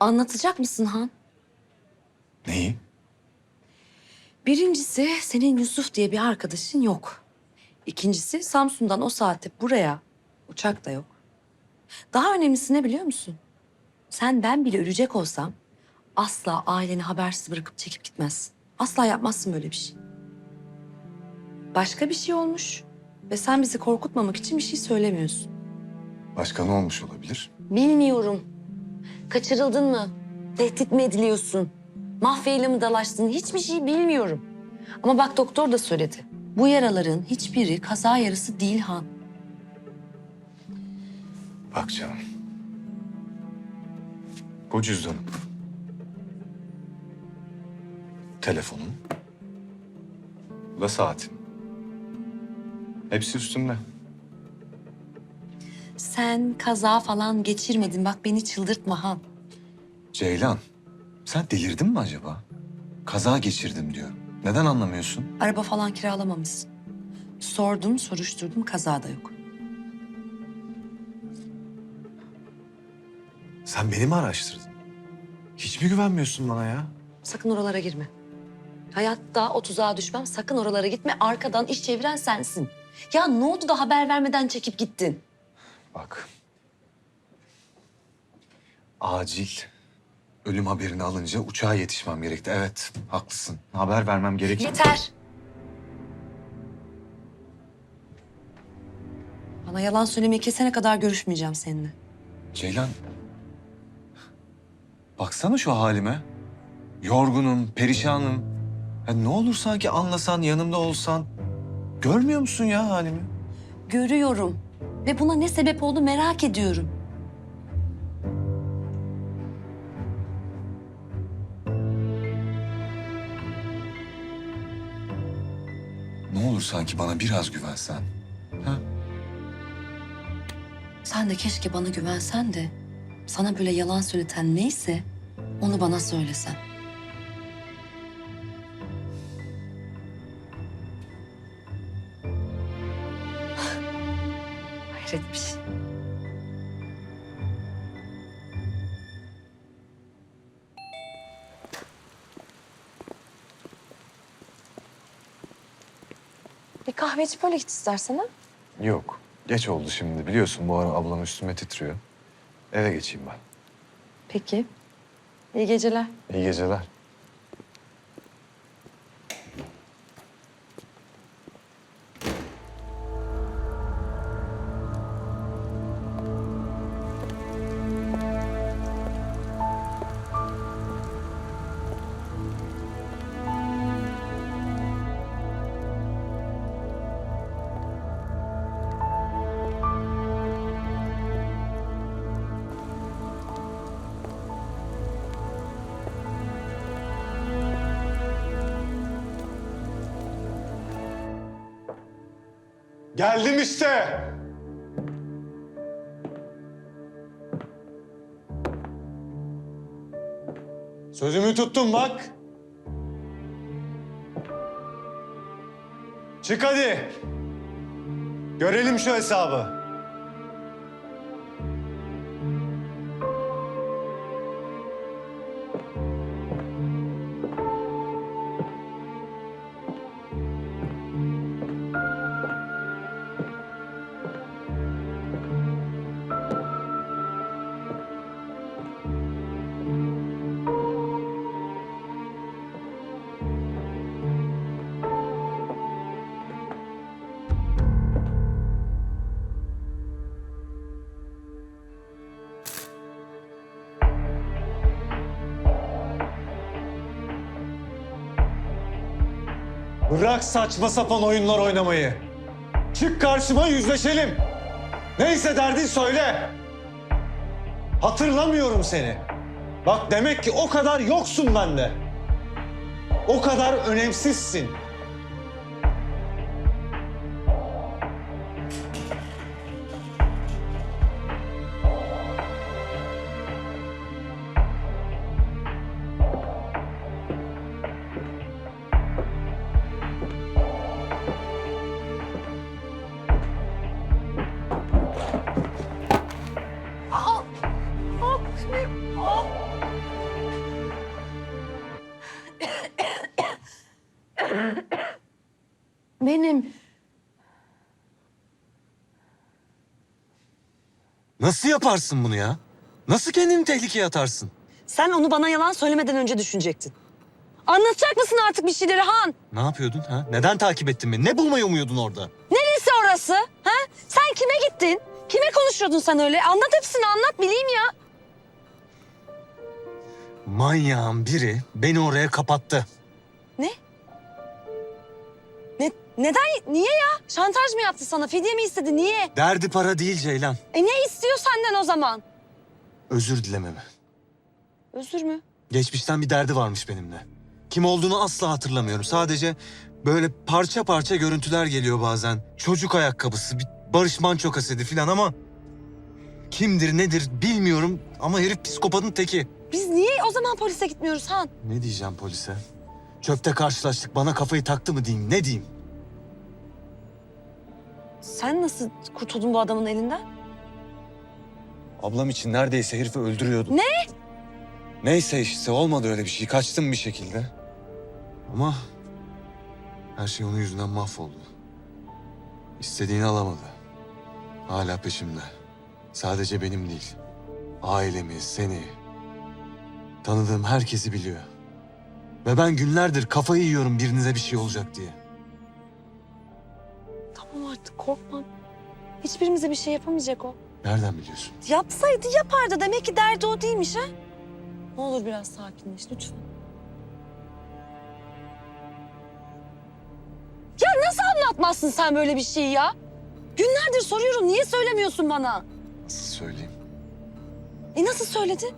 Anlatacak mısın Han? Neyi? Birincisi senin Yusuf diye bir arkadaşın yok. İkincisi Samsun'dan o saatte buraya uçak da yok. Daha önemlisi ne biliyor musun? Sen ben bile ölecek olsam asla aileni habersiz bırakıp çekip gitmezsin. Asla yapmazsın böyle bir şey. Başka bir şey olmuş ve sen bizi korkutmamak için bir şey söylemiyorsun. Başka ne olmuş olabilir? Bilmiyorum. Kaçırıldın mı? Tehdit mi ediliyorsun? Mafyayla mı dalaştın? Hiçbir şey bilmiyorum. Ama bak doktor da söyledi. Bu yaraların hiçbiri kaza yarısı değil Han. Bak canım. Bu cüzdanım. Telefonum. Bu da saatin. Hepsi üstümde. Sen kaza falan geçirmedin. Bak beni çıldırtma Han. Ceylan, sen delirdin mi acaba? Kaza geçirdim diyorum. Neden anlamıyorsun? Araba falan kiralamamışsın. Sordum, soruşturdum. Kaza da yok. Sen beni mi araştırdın? Hiç mi güvenmiyorsun bana ya? Sakın oralara girme. Hayatta o tuzağa düşmem. Sakın oralara gitme. Arkadan iş çeviren sensin. Ya ne oldu da haber vermeden çekip gittin? Bak. Acil ölüm haberini alınca uçağa yetişmem gerekti. Evet, haklısın. Haber vermem gerekti. Yeter. Bana yalan söylemeyi kesene kadar görüşmeyeceğim seninle. Ceylan. Baksana şu halime. Yorgunum, perişanım. Ya ne olur sanki anlasan, yanımda olsan. Görmüyor musun ya halimi? Görüyorum. Ve buna ne sebep oldu merak ediyorum. Ne olur sanki bana biraz güvensen. Ha? Sen de keşke bana güvensen de sana böyle yalan söyleten neyse onu bana söylesen. Hayret bir. Bir kahve içip öyle git istersen ha. Yok. Geç oldu şimdi. Biliyorsun bu ara ablam üstüme titriyor. Eve geçeyim ben. Peki. İyi geceler. İyi geceler. Geldim işte. Sözümü tuttum bak. Çık hadi. Görelim şu hesabı. Bırak saçma sapan oyunlar oynamayı. Çık karşıma yüzleşelim. Neyse derdin söyle. Hatırlamıyorum seni. Bak demek ki o kadar yoksun bende. O kadar önemsizsin. Benim. Nasıl yaparsın bunu ya? Nasıl kendini tehlikeye atarsın? Sen onu bana yalan söylemeden önce düşünecektin. Anlatacak mısın artık bir şeyleri Han? Ne yapıyordun ha? Neden takip ettin beni? Ne bulmayı umuyordun orada? Neresi orası? Ha? Sen kime gittin? Kime konuşuyordun sen öyle? Anlat hepsini anlat bileyim ya. Manyağın biri beni oraya kapattı. Ne? Ne? Neden? Niye ya? Şantaj mı yaptı sana? Fidye mi istedi? Niye? Derdi para değil Ceylan. E ne istiyor senden o zaman? Özür dilememi. Özür mü? Geçmişten bir derdi varmış benimle. Kim olduğunu asla hatırlamıyorum. Sadece böyle parça parça görüntüler geliyor bazen. Çocuk ayakkabısı, bir Barış Manço kaseti falan ama... Kimdir nedir bilmiyorum ama herif psikopatın teki. Biz niye o zaman polise gitmiyoruz Han? Ne diyeceğim polise? Çöpte karşılaştık bana kafayı taktı mı diyeyim ne diyeyim? Sen nasıl kurtuldun bu adamın elinden? Ablam için neredeyse herifi öldürüyordum. Ne? Neyse işte olmadı öyle bir şey. Kaçtım bir şekilde. Ama her şey onun yüzünden mahvoldu. İstediğini alamadı. Hala peşimde. Sadece benim değil. Ailemi, seni, tanıdığım herkesi biliyor. Ve ben günlerdir kafayı yiyorum birinize bir şey olacak diye. Tamam artık korkma. Hiçbirimize bir şey yapamayacak o. Nereden biliyorsun? Yapsaydı yapardı. Demek ki derdi o değilmiş ha. Ne olur biraz sakinleş lütfen. Ya nasıl anlatmazsın sen böyle bir şeyi ya? Günlerdir soruyorum niye söylemiyorsun bana? Nasıl söyleyeyim? E nasıl söyledin?